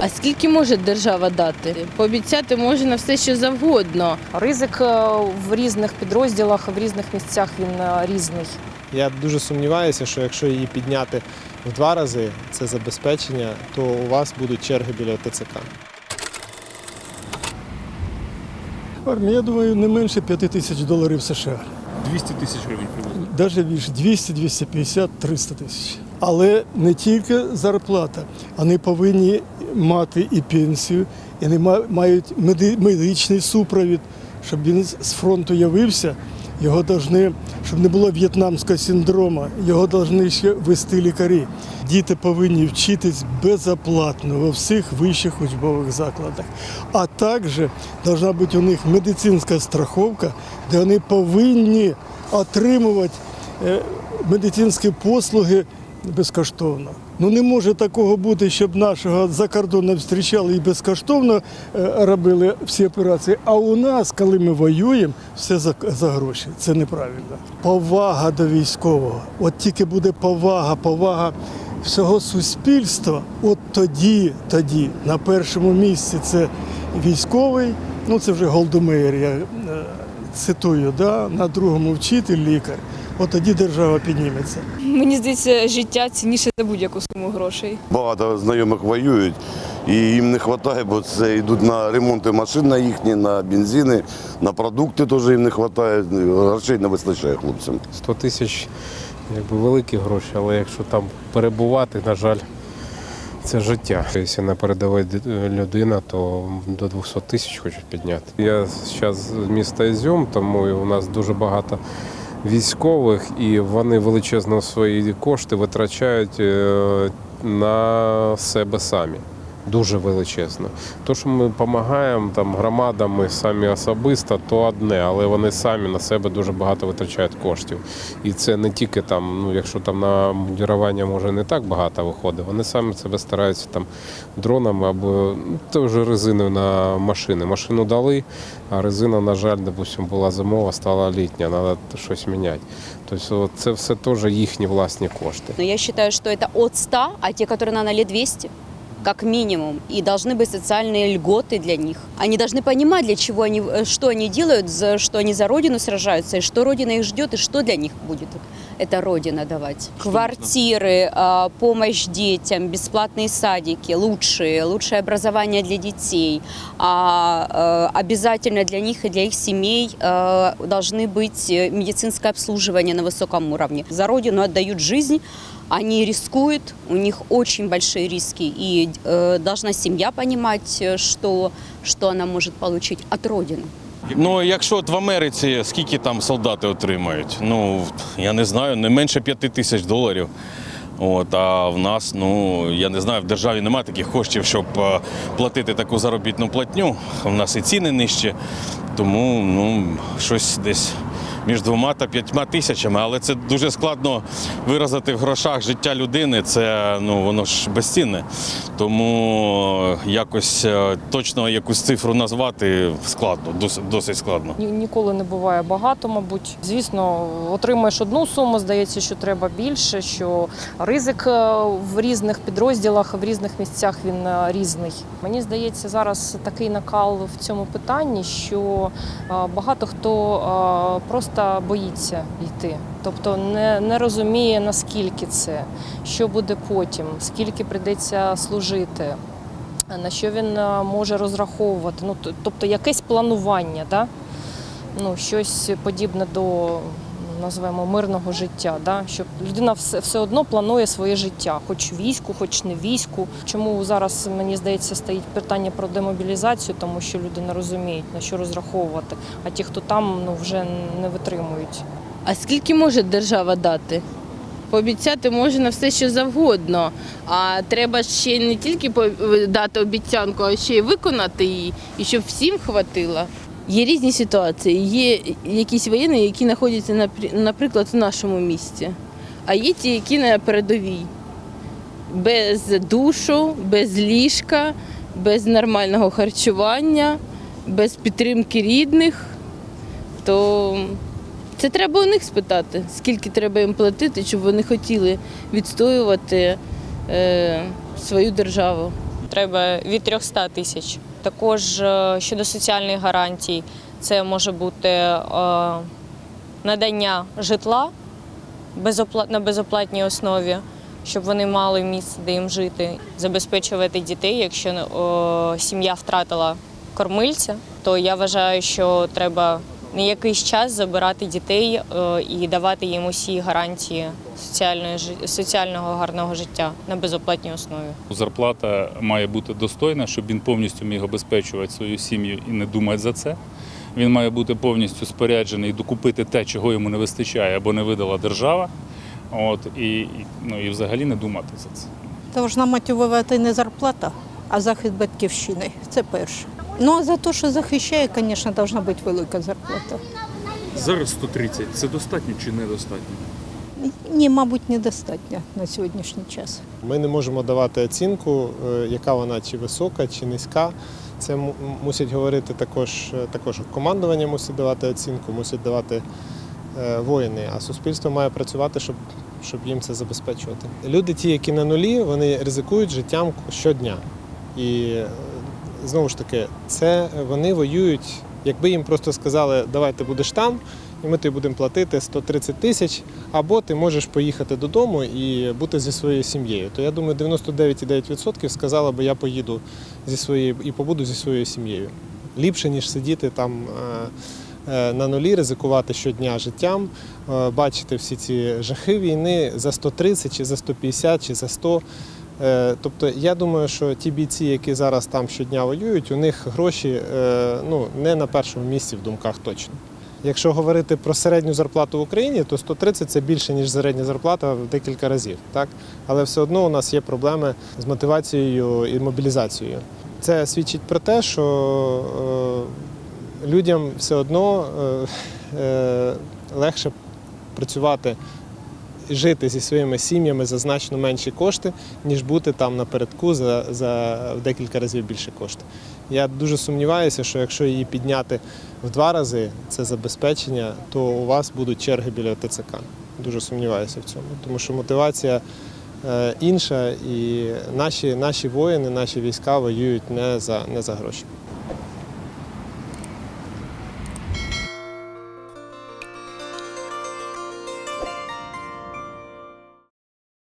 А скільки може держава дати? Пообіцяти можна все, що завгодно. Ризик е, в різних підрозділах, в різних місцях він е, різний. Я дуже сумніваюся, що якщо її підняти в два рази, це забезпечення, то у вас будуть черги біля ТЦК. Армія, я думаю, не менше 5 тисяч доларів США. 200 тисяч гривень приблизно. Навіть більше 200, 250, 300 тисяч. Але не тільки зарплата. Вони повинні мати і пенсію, і вони мають меди- медичний супровід, щоб він з фронту явився. Його должны, щоб не було в'єтнамського синдрому, його повинні ще вести лікарі. Діти повинні вчитись безоплатно во всіх вищих учбових закладах. А також повинна бути у них медицинська страховка, де вони повинні отримувати е, медицинські послуги безкоштовно. Ну не може такого бути, щоб нашого за кордоном зустрічали і безкоштовно е, робили всі операції. А у нас, коли ми воюємо, все за, за гроші. Це неправильно. Повага до військового. От тільки буде повага, повага всього суспільства. От тоді, тоді на першому місці це військовий. Ну це вже Голдомеєр, я е, цитую, да? на другому вчитель, лікар. От тоді держава підніметься. Мені здається, життя цінніше за будь-яку суму грошей. Багато знайомих воюють і їм не вистачає, бо це йдуть на ремонти машин на їхні, на бензини, на продукти теж їм не вистачає. Грошей не вистачає хлопцям. 100 тисяч якби великі гроші, але якщо там перебувати, на жаль, це життя. Якщо на передовій людина, то до 200 тисяч хочуть підняти. Я зараз з міста Ізюм, тому у нас дуже багато військових, і вони величезно свої кошти витрачають е, на себе самі. Дуже величезно. То, що ми допомагаємо там громадам, ми самі особисто, то одне, але вони самі на себе дуже багато витрачають коштів. І це не тільки там, ну якщо там на мундірування може не так багато виходить, вони самі себе стараються там дронами або ну, теж резиною на машини. Машину дали, а резина, на жаль, допустим, була зимова, стала літня, треба щось міняти. Тобто це все теж їхні власні кошти. Но я считаю, что это от 100, а те, которые на нале 200, как минимум. И должны быть социальные льготы для них. Они должны понимать, для чего они, э, что они делают, за, что они за Родину сражаются, и что Родина их ждет, и что для них будет эта Родина давать. Квартиры, а, помощь детям, бесплатные садики, лучшие, лучшее образование для детей. А э, обязательно для них и для их семей э, должны быть э, медицинское обслуживание на высоком уровне. За Родину отдают жизнь, они рискуют, у них очень большие риски, и э, должна семья понимать, э, что, что она может получить от Родины. Ну, якщо от в Америці скільки там солдати отримають? Ну, я не знаю, не менше п'яти тисяч доларів. От, а в нас, ну, я не знаю, в державі немає таких коштів, щоб е, платити таку заробітну платню. У нас і ціни нижчі, тому ну, щось десь між двома та п'ятьма тисячами. Але це дуже складно виразити в грошах життя людини. Це ну, воно ж безцінне. Тому якось е, точно якусь цифру назвати складно, досить, складно. Ні- Ніколи не буває багато, мабуть. Звісно, отримаєш одну суму, здається, що треба більше, що ризик е, в різних підрозділах, в різних місцях він е, різний. Мені здається, зараз такий накал в цьому питанні, що е, багато хто е, просто боїться йти. Тобто не, не розуміє, наскільки це, що буде потім, скільки прийдеться служити. На що він е, може розраховувати? Ну, тобто якесь планування, да? ну, щось подібне до називаємо мирного життя, да? щоб людина все, все одно планує своє життя, хоч війську, хоч не війську. Чому зараз мені здається стоїть питання про демобілізацію, тому що люди не розуміють на що розраховувати, а ті, хто там, ну вже не витримують. А скільки може держава дати? Пообіцяти можна все, що завгодно. А треба ще не тільки дати обіцянку, а ще й виконати її, і щоб всім хватило. Є різні ситуації. Є якісь воєнні, які знаходяться, наприклад, в нашому місті, а є ті, які на передовій. Без душу, без ліжка, без нормального харчування, без підтримки рідних. То це треба у них спитати, скільки треба їм платити, щоб вони хотіли відстоювати е, свою державу. Треба від 300 тисяч. Також е, щодо соціальних гарантій, це може бути е, надання житла на безоплатній основі, щоб вони мали місце, де їм жити, забезпечувати дітей. Якщо е, сім'я втратила кормильця, то я вважаю, що треба на якийсь час забирати дітей е, і давати їм усі гарантії соціальної соціального гарного життя на безоплатній основі. Зарплата має бути достойна, щоб він повністю міг обезпечувати свою сім'ю і не думати за це. Він має бути повністю споряджений докупити те, чого йому не вистачає або не видала держава. От і, і, ну, і взагалі не думати за це. Должна мотивувати не зарплата, а захист батьківщини. Це перше. Ну а за те, що захищає, звісно, повинна бути велика зарплата. Зараз 130 це достатньо чи недостатньо? Ні, мабуть, недостатньо на сьогоднішній час. Ми не можемо давати оцінку, е, яка вона чи висока, чи низька. Це мусять говорити також, е, також командування мусить давати оцінку, мусять давати е, воїни, а суспільство має працювати, щоб, щоб їм це забезпечувати. Люди, ті, які на нулі, вони ризикують життям щодня. І знову ж таки, це вони воюють. Якби їм просто сказали, давай ти будеш там, і ми тобі будемо платити 130 тисяч, або ти можеш поїхати додому і бути зі своєю сім'єю. То я думаю, 99,9% сказала би, я поїду зі своєю і побуду зі своєю сім'єю. Ліпше, ніж сидіти там е, е, на нулі, ризикувати щодня життям, е, бачити всі ці жахи війни за 130 чи за 150 чи за 100. Е, Тобто я думаю, що ті бійці, які зараз там щодня воюють, у них гроші е, ну, не на першому місці в думках точно. Якщо говорити про середню зарплату в Україні, то 130 це більше, ніж середня зарплата в декілька разів. Так? Але все одно у нас є проблеми з мотивацією і мобілізацією. Це свідчить про те, що е, людям все одно легше працювати жити зі своїми сім'ями за значно менші кошти, ніж бути там напередку за, за декілька разів більше коштів. Я дуже сумніваюся, що якщо її підняти в два рази, це забезпечення, то у вас будуть черги біля ТЦК. Дуже сумніваюся в цьому, тому що мотивація е, інша, і наші, наші воїни, наші війська воюють не за, не за гроші.